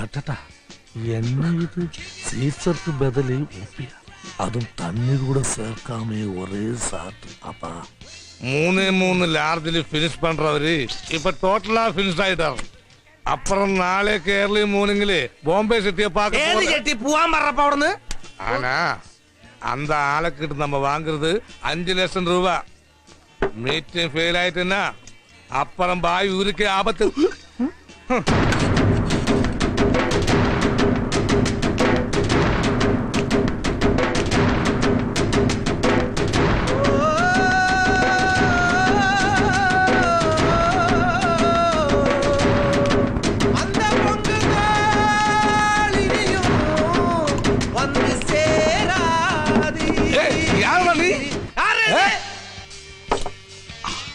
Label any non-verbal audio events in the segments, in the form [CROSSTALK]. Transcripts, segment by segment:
அடடா என்ன இது சீசருக்கு பதிலி உப்பிய അതും തണ്ണി കൂടെ ചേർക്കാമേ ഒരേ സാത്ത് അപ്പാ மூணே மூணு லார்ஜில் ஃபினிஷ் பண்றவரு இப்ப டோட்டலா ஃபினிஷ் ஆயிட்டாரு அப்புறம் நாளைக்கு ஏர்லி மூணுங்களே பாம்பே சிட்டியை பார்க்க ഏത് போறேன். ചെട്ടി പോവാൻ പറഞ്ഞപ്പോ അവിടുന്ന് ஆனா அந்த ஆளுக்கிட்ட நம்ம வாங்குறது அஞ்சு லட்சம் ரூபா மீட்டிங் ஃபெயில் ஆயிட்டுன்னா அப்புறம் பாய் ஊருக்கே ஆபத்து Huh.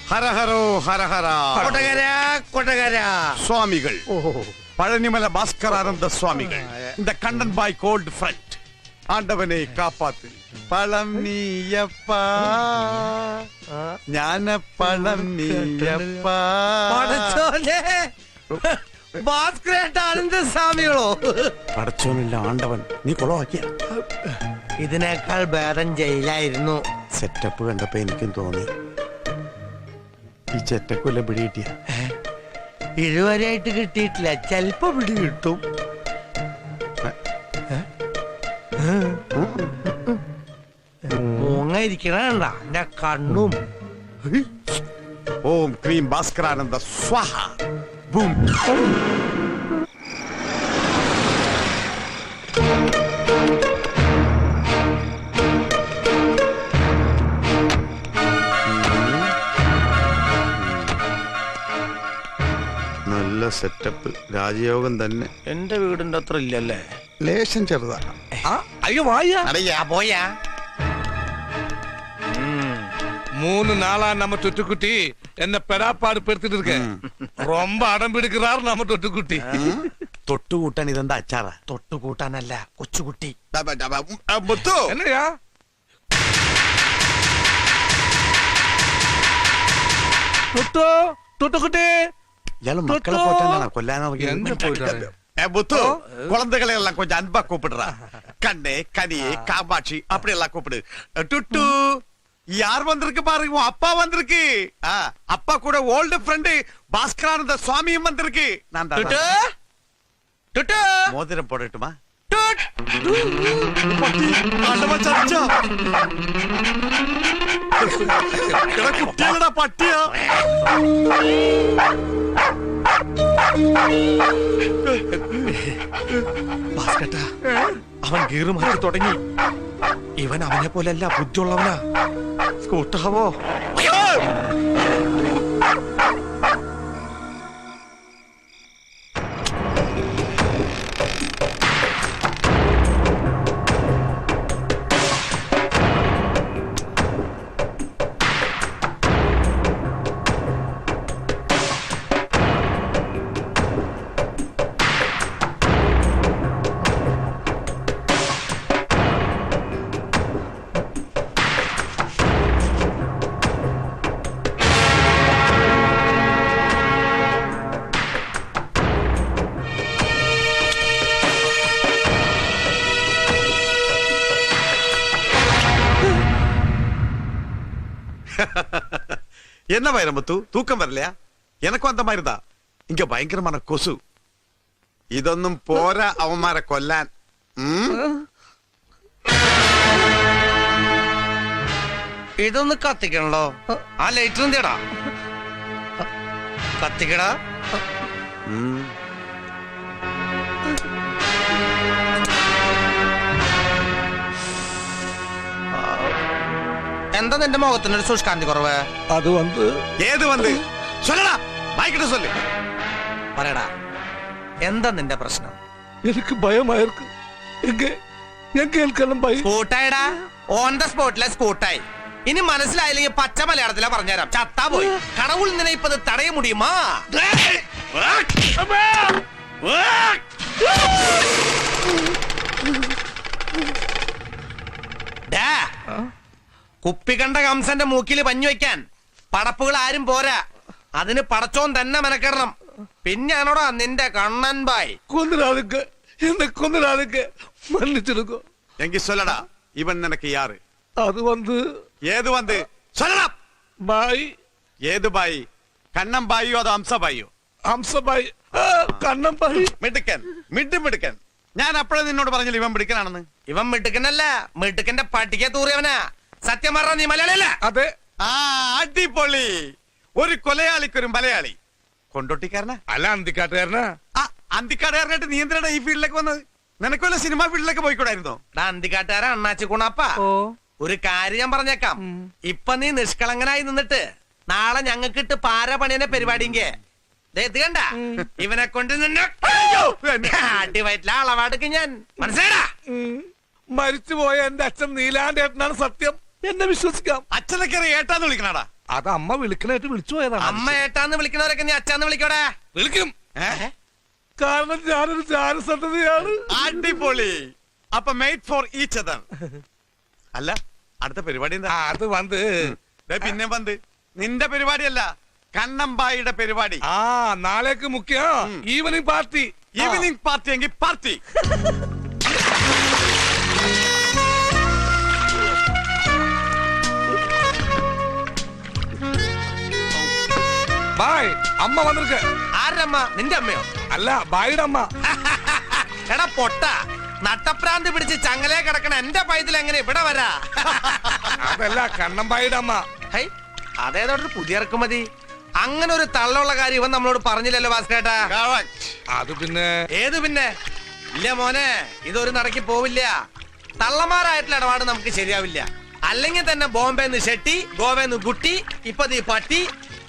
ഹരഹരോ ഹരഹര കൊട്ടകര കൊട്ടകര സ്വാമികൾ പഴനിമല ഭാസ്കരാനന്ദ സ്വാമികൾ இந்த கண்ணன் பாய் கோல்டு ஃப்ரண்ட் ஆண்டவனை காப்பாத்து பழம் நீயப்பா ஞான பழம் நீயப்பா പടച്ചോനെ ഭാസ്കരേട്ട ആനന്ദ സ്വാമികളോ പടച്ചോനില്ല ആണ്ടവൻ നീ കുളമാക്കിയ ഇതിനേക്കാൾ ഭേദം ജയിലായിരുന്നു സെറ്റപ്പ് കണ്ടപ്പോ എനിക്കും തോന്നി ഈ ചെറ്റക്കൊല്ലം പിടികിട്ടിയ. ഇതുവരെയായിട്ട് കിട്ടിയിട്ടില്ല. ചെലപ്പോ പിടി കിട്ടും. മൂങ്ങയിരിക്കണ എന്റെ കണ്ണും. ഓം ക്രീം ഭാസ്കരാനന്ദ സ്വാഹ. ബൂം. സെറ്റപ്പ് രാജയോഗം തന്നെ എന്റെ വീടിന്റെ അത്ര ഇല്ലല്ലേ ലേശം ചെറുതാ അയ്യോ വായ അടയ്യ പോയാ மூணு நாளா நம்ம தொட்டுக்குட்டி என்ன பெடாப்பாடு பெடுத்துட்டு இருக்க ரொம்ப அடம் பிடிக்கிறார் நம்ம தொட்டுக்குட்டி തൊട്ടുകൂട്ടാൻ ഇതെന്താ അച്ചാറാ തൊട്ടുകൂട്ടാനല്ല കൊച്ചുകുട്ടി മുത്തു என்னையா தொட்டு தொட்டுக்குட்டி ഇയാള് മക്കളെ തൊട്ടോ. இயாலும் மக்களை போட்டா நான் எல்லாம் கொஞ்சம் அன்பா கூப்பிடுறா கண்ணு கனி காமாட்சி அப்படி எல்லாம் கூப்பிடு டுட்டு யார் வந்திருக்கு பாருங்க உன் அப்பா வந்திருக்கு அப்பா கூட ஓல்டு ஃப்ரெண்டு பாஸ்கரானந்த சுவாமியும் வந்திருக்கு நான் மோதிரம் போடட்டுமா பட்டியா ഭാസ്കട്ട അവൻ ഗീറ് മാറ്റി തുടങ്ങി. ഇവൻ അവനെ പോലല്ല ബുദ്ധിയുള്ളവനാ. സ്കൂട്ടറാവോ? என்ன வைரமுத்து தூக்கம் வரலையா எனக்கும் அந்த மாதிரி தான் இங்க பயங்கரமான கொசு ഇതൊന്നും പോരാ അവന്മാരെ കൊല്ലാൻ ഉം? ഇതൊന്ന് കത്തിക്കണല്ലോ ആ ലൈറ്റർ എന്തിയടാ കത്തിക്കടാ എന്താ നിന്റെ മുഖത്തിനൊരു സുഷ്കാന്തി കുറവ് அது வந்து ഏത് വന്ന് சொல்லடா വായിക്കിട്ട് சொல்லு പറയടാ എന്താ നിന്റെ പ്രശ്നം எனக்கு பயமா இருக்கு எங்க எங்க இருக்கலாம் பயம் സ്കൂട്ടായിടാ ഓൺ ദ സ്പോട്ടിലെ സ്കൂട്ടായി ഇനി മനസ്സിലായില്ലെങ്കിൽ പച്ച മലയാളത്തിലാ പറഞ്ഞുതരാം ചത്താ പോയി കടവുൾ നിനയിപ്പത് തടയ മുടിയുമാ ഡാ, കുപ്പി കണ്ട കംസന്റെ മൂക്കിൽ പഞ്ഞു വയ്ക്കാൻ. പടപ്പുകൾ ആരും പോരാ. അതിന് പടച്ചോൻ തന്നെ മെനക്കെടണം. പിന്നെയാണോടാ നിന്റെ കണ്ണൻ ബായ്. കൊന്നിടാതുക്ക് എന്നെ കൊന്നിടാതുക്ക് മன்னிச்சிருக்கோ എങ്കിൽ சொல்லடா இவன் നിനക്ക് யாரு അത് വന്ന് ഏത് വന്ന്? சொல்லடா ബായ്. ഏത് ബായി? കണ്ണം ബായിയോ അതോ ഹംസ ബായിയോ ഹംസബായ് കണ്ണം ബായ്. മിടുക്കൻ മിണ്ടും മിടുക്കൻ. ഞാൻ അപ്പോഴേ നിന്നോട് പറഞ്ഞില്ല ഇവൻ മിടുക്കനാണെന്ന്? ഇവൻ മിടുക്കനല്ല മിടുക്കന്റെ പട്ടിക തൂറിയവനാ. സത്യം പറഞ്ഞ നീ മലയാളിയല്ല? അതെ. ആ അടിപൊളി. ഒരു കൊലയാളിക്കൊരു മലയാളി. കൊണ്ടോട്ടിക്കാരനാ? അല്ല അന്തിക്കാട്ടുകാരനാ? ആ അന്തിക്കാട്ടുകാരനായിട്ട് നീ എന്തിനാണ് ഈ ഫീൽഡിലേക്ക് വന്നത്? നിനക്ക് വല്ല സിനിമ ഫീൽഡിലേക്ക് പോയിക്കൂടായിരുന്നോ? എടാ അന്തിക്കാട്ടുകാരൻ അണ്ണാച്ചി കുണാപ്പ. ഒരു കാര്യം ഞാൻ പറഞ്ഞേക്കാം. ഇപ്പൊ നീ നിഷ്കളങ്കനായി നിന്നിട്ട് നാളെ ഞങ്ങൾക്ക് ഇട്ട് പാര പണിയനെ പരിപാടിയെങ്കിൽ കണ്ട? ഇവനെ കൊണ്ട് നിന്നെ [LAUGHS] അടിവയറ്റിലെ അളവാടുക്ക് ഞാൻ. മനസ്സിലാ മരിച്ചുപോയ എന്റെ അച്ഛൻ നീലാണ്ടേട്ടനാണ് സത്യം. എന്നെ വിശ്വസിക്കാം. അച്ഛനൊക്കെ ഏട്ടാന്ന് വിളിക്കണടാ. അത് അമ്മ വിളിക്കണായിട്ട് വിളിച്ചു പോയതാണ്. അമ്മ ഏട്ടാന്ന് വിളിക്കണവരൊക്കെ നീ അച്ഛാന്ന് വിളിക്കോടെ? വിളിക്കും? കാരണം ഞാനൊരു ജാനസന്തതിയാണ് അടിപൊളി. അപ്പൊ മെയ്ഡ് ഫോർ ഈച്ച് അതർ അല്ല അടുത്ത പരിപാടി എന്താ? അത് വന്ന്. ദേ പിന്നെ വന്ന്. നിന്റെ പരിപാടിയല്ല കണ്ണമ്പായിയുടെ പരിപാടി. ആ നാളേക്ക് മുഖ്യ ഈവനിങ് പാർട്ടി ഈവനിങ് പാർട്ടി എങ്കിൽ പാർട്ടി [LAUGHS] ബായ് അമ്മ വന്നിരിക്ക്. ആരുടെ അമ്മ നിന്റെ അമ്മയോ? അല്ല ബായുടെ അമ്മ. [LAUGHS] എടാ പൊട്ട നട്ടപ്രാന്തി പിടിച്ച് ചങ്ങലേ കിടക്കണ എന്റെ പൈതൽ എങ്ങനെ ഇവിടെ വരാ? [LAUGHS] അതല്ല കണ്ണമ്പായുടെ അമ്മ. ഹൈ പുതിയ ഇറക്കുമതി. അങ്ങനെ ഒരു തള്ളുള്ള കാര്യം ഇവൻ നമ്മളോട് പറഞ്ഞില്ലല്ലോ ഭാസ്കേട്ടാ അത് പിന്നെ? ഏത് പിന്നെ? ഇല്ല മോനെ ഇതൊരു നടക്കി പോവില്ല. തള്ളമാരായിട്ടുള്ള ഇടപാട് നമുക്ക് ശരിയാവില്ല. അല്ലെങ്കിൽ തന്നെ ബോംബെന്ന് ഷെട്ടി ഗോവയിൽ നിന്ന് കുട്ടി ഇപ്പൊ നീ പട്ടി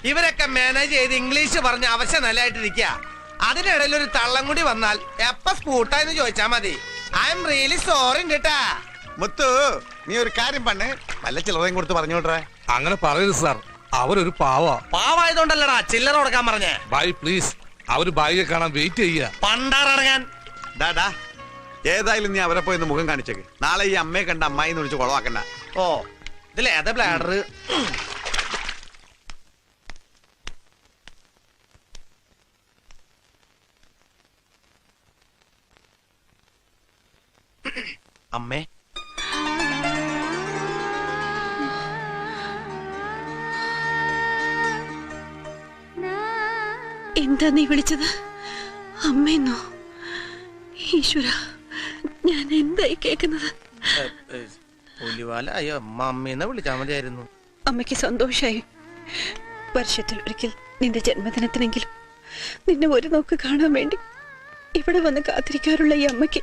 ഇവരൊക്കെ മാനേജ് ചെയ്ത് ഇംഗ്ലീഷ് പറഞ്ഞ് അവശ നിലയായിട്ടിരിക്കുക അതിനിടയിൽ ഒരു തള്ളം കൂടി വന്നാൽ എപ്പ സ്കൂട്ടായെന്ന് ചോദിച്ചാ മതി. ഐ എം റിയലി സോറി കേട്ടാ മുത്തു നീ ഒരു കാര്യം പണ്ണ് വല്ല ചില്ലറയും കൊടുത്ത് പറഞ്ഞോട്ടെ അങ്ങനെ പറയരുത് സാർ. അവരൊരു പാവ. പാവായതുകൊണ്ടല്ലടാ ചില്ലറ കൊടുക്കാൻ പറഞ്ഞേ. ബൈ പ്ലീസ് അവർ ബായിയെ കാണാൻ വെയിറ്റ് ചെയ്യുക പണ്ടാറടങ്ങാൻ. ഡാടാ ഏതായാലും നീ അവരെ പോയി ഒന്ന് മുഖം കാണിച്ചേക്ക്. നാളെ ഈ അമ്മയെ കണ്ട അമ്മായി എന്ന് വിളിച്ച് കുളവാക്കണ്ട. ഓ ഇതിലേതാ ബ്ലാഡർ അമ്മേ. എന്താ നീ വിളിച്ചത്? അമ്മയെന്നോ ഈശ്വര ഞാൻ എന്തായി കേക്കുന്നത് മതിയായിരുന്നു. അമ്മയ്ക്ക് സന്തോഷായി. വർഷത്തിൽ ഒരിക്കൽ നിന്റെ ജന്മദിനത്തിനെങ്കിലും നിന്നെ ഒരു നോക്ക് കാണാൻ വേണ്ടി ഇവിടെ വന്ന് കാത്തിരിക്കാറുള്ള ഈ അമ്മയ്ക്ക്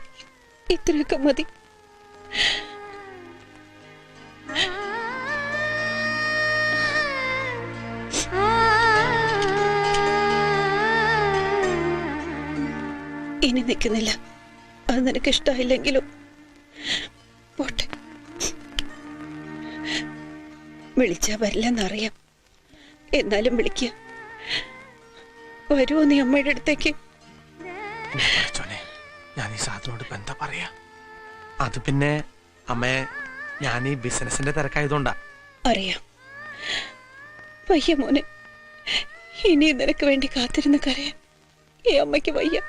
ഇത്രയൊക്കെ മതി. ഇനി നിൽക്കുന്നില്ല. അത് നിനക്ക് ഇഷ്ടമായില്ലെങ്കിലും പോട്ടെ. വിളിച്ചാ വരില്ലെന്നറിയാം. എന്നാലും വിളിക്കുക വരുമോ നീ അമ്മയുടെ അടുത്തേക്ക്? ഞാൻ ഈ സാധനോട് എന്താ പറയാ? അത് പിന്നെ അമ്മേ ഞാൻ ഈ ബിസിനസിന്റെ തിരക്കായതുകൊണ്ടാ. അറിയാം. വയ്യ മോനെ. ഇനി നിനക്ക് വേണ്ടി കാത്തിരുന്ന് കരയാൻ. ഈ അമ്മയ്ക്ക് വയ്യ.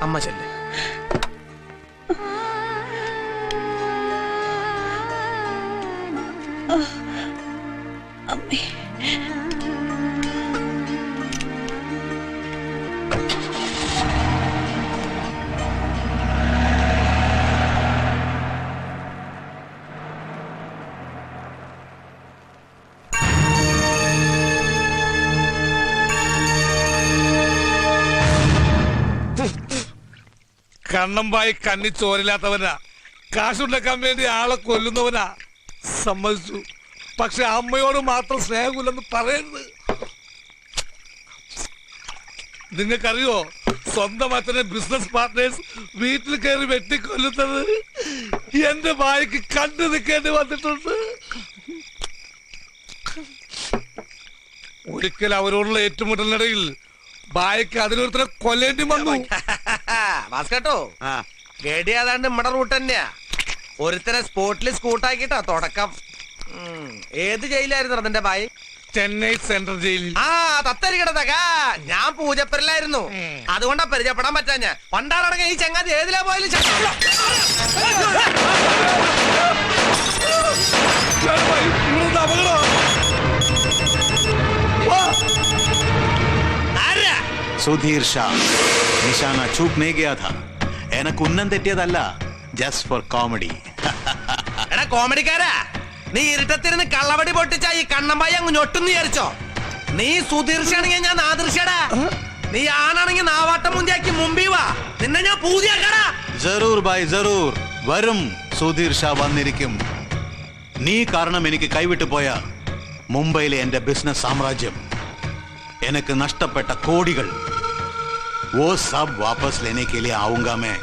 അമ്മ ചെല്ലേ. കണ്ണമ്പായി കണ്ണി ചോരില്ലാത്തവനാ കാശുണ്ടാക്കാൻ വേണ്ടി ആളെ കൊല്ലുന്നവനാ. സമ്മതിച്ചു. പക്ഷെ അമ്മയോട് മാത്രം സ്നേഹമില്ലെന്ന് പറയരുത്. നിങ്ങൾക്കറിയോ സ്വന്തം അച്ഛനെ ബിസിനസ് പാർട്ട്നേഴ്സ് വീട്ടിൽ കയറി വെട്ടിക്കൊല്ലുന്നത് എന്റെ ഭാര്യക്ക് കണ്ടു നിൽക്കേണ്ടി വന്നിട്ടുണ്ട്. ഒരിക്കൽ അവരോടുള്ള ഏറ്റുമുട്ടലിനിടയിൽ ഭാര്യക്ക് അതിനൊരുത്തരെ കൊല്ലേണ്ടി വന്നു. ഭാസ്കട്ടോ ആ. ഗഡി ഏതാണ്ട് നമ്മുടെ റൂട്ട് തന്നെയാ. ഒരുത്തനെ സ്പോട്ടിൽ സ്കൂട്ടാക്കിട്ടോ തുടക്കം. ഏത് ജയിലായിരുന്നു അതിന്റെ ബായി ചെന്നൈ സെൻട്രൽ ജയിലിൽ ആ തത്തരി കിടത്തക്ക ഞാൻ പൂജപ്പരിലായിരുന്നു. അതുകൊണ്ടാ പരിചയപ്പെടാൻ പറ്റാ ഞാൻ പണ്ടാറടങ്ങ ഈ ചങ്ങാതി ഏതിലാ പോയാലും ച- സുധീർ ഷാ. നിഷാന ചൂപ് നേ ഗയാ ഥാ എനക്ക് ഉന്നം തെറ്റിയതല്ല ജസ്റ്റ് ഫോർ കോമഡി എടാ കോമഡിക്കാരാ? നീ ഇരുട്ടത്തിരുന്ന് കള്ളവടി പൊട്ടിച്ച ഈ കണ്ണമ്പായി അങ്ങ് ഞൊട്ടുന്ന് വിചാരിച്ചോ? നീ സുധീർഷാണെങ്കിൽ ഞാൻ നാദൃശ്യടാ. നീ ആണാണെങ്കിൽ നാവാട്ടം മുന്തിയാക്കി മുമ്പി വാ. നിന്നെ ഞാൻ പൂതിയാക്കടാ. ജറൂർ ബായ് ജറൂർ വരും സുധീർ ഷാ വന്നിരിക്കും. നീ കാരണം എനിക്ക് കൈവിട്ടു പോയ മുംബൈയിലെ എന്റെ ബിസിനസ് സാമ്രാജ്യം. എനിക്ക് നഷ്ടപ്പെട്ട കോടികൾ. ഓ സബ് വാപ്പസ് ലേനേക്ക് ആവുങ്ക മേ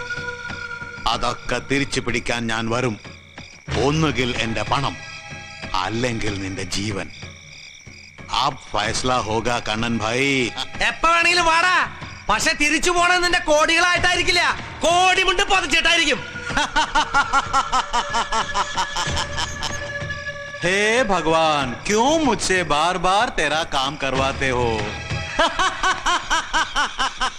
അതൊക്കെ തിരിച്ചു പിടിക്കാൻ ഞാൻ വരും ഒന്നുകിൽ എന്റെ പണം അല്ലെങ്കിൽ നിന്റെ ജീവൻ ആപ് ഫൈസ്ല ഹോഗ കണ്ണൻ ഭായി എപ്പ വേണമെങ്കിലും വാടാ പക്ഷെ തിരിച്ചു പോണത് നിന്റെ കോടികളായിട്ടായിരിക്കില്ല കോടി മുണ്ട് പതിച്ചിട്ടായിരിക്കും हे भगवान क्यों मुझसे बार बार तेरा काम करवाते हो [LAUGHS]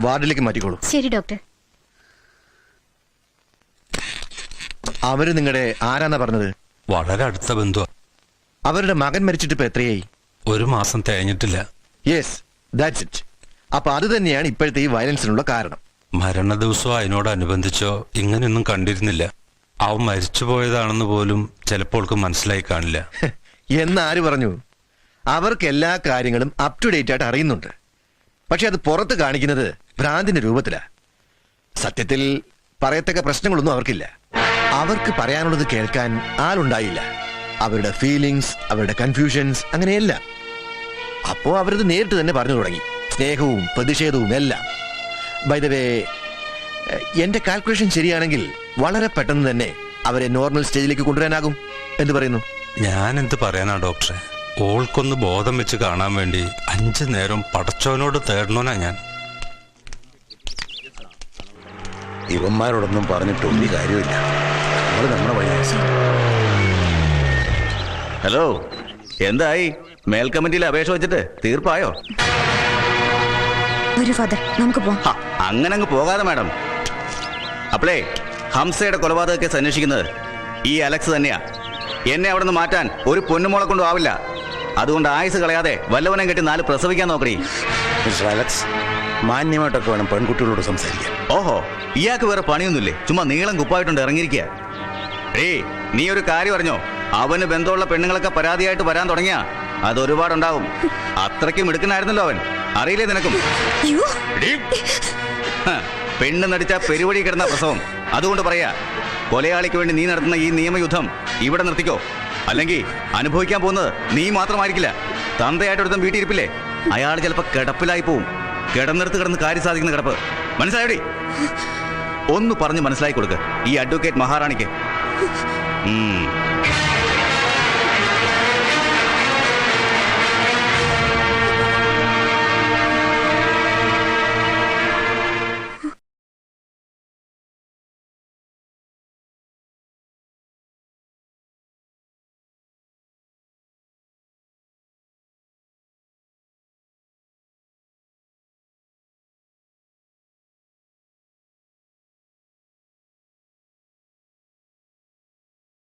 വാർഡിലേക്ക് മാറ്റിക്കോളൂ. ശരി ഡോക്ടർ. അവർ നിങ്ങളുടെ ആരാന്നാ പറഞ്ഞത്? വളരെ അടുത്ത ബന്ധു അവരുടെ മകൻ മരിച്ചിട്ട് ഇപ്പൊ എത്രയായി? ഒരു മാസം തേഞ്ഞിട്ടില്ല യെസ് ദാറ്റ്സ് ഇറ്റ് അപ്പൊ അത് തന്നെയാണ് ഇപ്പോഴത്തെ ഈ വയലൻസിനുള്ള കാരണം. മരണ ദിവസം അതിനോടനുബന്ധിച്ചോ ഇങ്ങനെയൊന്നും കണ്ടിരുന്നില്ല. അവൻ മരിച്ചു പോയതാണെന്ന് പോലും ചിലപ്പോൾ മനസ്സിലായി കാണില്ല. എന്ന് ആര് പറഞ്ഞു? അവർക്ക് എല്ലാ കാര്യങ്ങളും അപ് ടു ഡേറ്റ് ആയിട്ട് അറിയുന്നുണ്ട്. പക്ഷെ അത് പുറത്ത് കാണിക്കുന്നത് ഭ്രാന്തിന്റെ രൂപത്തിലാ. സത്യത്തിൽ പറയത്തക്ക പ്രശ്നങ്ങളൊന്നും അവർക്കില്ല. അവർക്ക് പറയാനുള്ളത് കേൾക്കാൻ ആളുണ്ടായില്ല. അവരുടെ ഫീലിങ്സ് അവരുടെ കൺഫ്യൂഷൻസ് അങ്ങനെയെല്ലാം. അപ്പോ അവരത് നേരിട്ട് തന്നെ പറഞ്ഞു തുടങ്ങി. സ്നേഹവും പ്രതിഷേധവും എല്ലാം. വൈദവേ എന്റെ കാൽക്കുലേഷൻ ശരിയാണെങ്കിൽ വളരെ പെട്ടെന്ന് തന്നെ അവരെ നോർമൽ സ്റ്റേജിലേക്ക് കൊണ്ടുവരാനാകും. എന്ന് പറയുന്നു? ഞാൻ എന്ത് പറയാനാ ഡോക്ടറെ ഓൾക്കൊന്ന് ബോധം വെച്ച് കാണാൻ വേണ്ടി അഞ്ചു നേരം പടച്ചവനോട് തേടണോനാ ഞാൻ. ഇവന്മാരോടൊന്നും പറഞ്ഞിട്ട് ഒരു കാര്യമില്ല നമ്മൾ നമ്മുടെ വഴി ഹലോ എന്തായി? മേൽ കമ്മിറ്റിയിൽ അപേക്ഷ വെച്ചിട്ട് തീർപ്പായോ? ഒരു ഫാദർ നമുക്ക് പോവാം. ഹ, അങ്ങനെ അങ്ങ് പോകാതെ മാഡം. അപ്പളേ ഹംസയുടെ കൊലപാതക കേസ് അന്വേഷിക്കുന്നത് ഈ അലക്സ് തന്നെയാ. എന്നെ അവിടെ നിന്ന് മാറ്റാൻ ഒരു പൊന്നുമോളെ കൊണ്ടും ആവില്ല. അതുകൊണ്ട് ആയുസ് കളയാതെ വല്ലവനം കെട്ടി നാല് പ്രസവിക്കാൻ നോക്കണേ മിസ്റ്റർ അലക്സ് മാന്യമായിട്ടൊക്കെ വേണം പെൺകുട്ടികളോട് സംസാരിക്കാൻ. ഓഹോ ഇയാൾക്ക് വേറെ പണിയൊന്നുമില്ലേ? ചുമ്മാ നീളം കുപ്പായിട്ടുണ്ട് ഇറങ്ങിയിരിക്കുക. ഏയ് നീ ഒരു കാര്യം പറഞ്ഞോ അവന് ബന്ധമുള്ള പെണ്ണുങ്ങളൊക്കെ പരാതിയായിട്ട് വരാൻ തുടങ്ങിയാ. അത് ഒരുപാടുണ്ടാവും. അത്രയ്ക്കും മിടുക്കനായിരുന്നല്ലോ അവൻ. അറിയില്ലേ നിനക്കും? പെണ്ണ് നടിച്ച പെരുവഴി കിടന്ന പ്രസവം. അതുകൊണ്ട് പറയാ കൊലയാളിക്ക് വേണ്ടി നീ നടത്തുന്ന ഈ നിയമയുദ്ധം ഇവിടെ നിർത്തിക്കോ. അല്ലെങ്കിൽ അനുഭവിക്കാൻ പോകുന്നത് നീ മാത്രമായിരിക്കില്ല. തന്തയായിട്ട് ഒരുത്തം വീട്ടിയിരിപ്പില്ലേ? അയാൾ ചിലപ്പോൾ കിടപ്പിലായി പോവും. കിടന്നെടുത്ത് കിടന്ന് കാര്യം സാധിക്കുന്ന കിടപ്പ്. മനസ്സിലായോടി ഒന്ന് പറഞ്ഞ് മനസ്സിലാക്കി കൊടുക്ക്. ഈ അഡ്വക്കേറ്റ് മഹാറാണിക്ക്.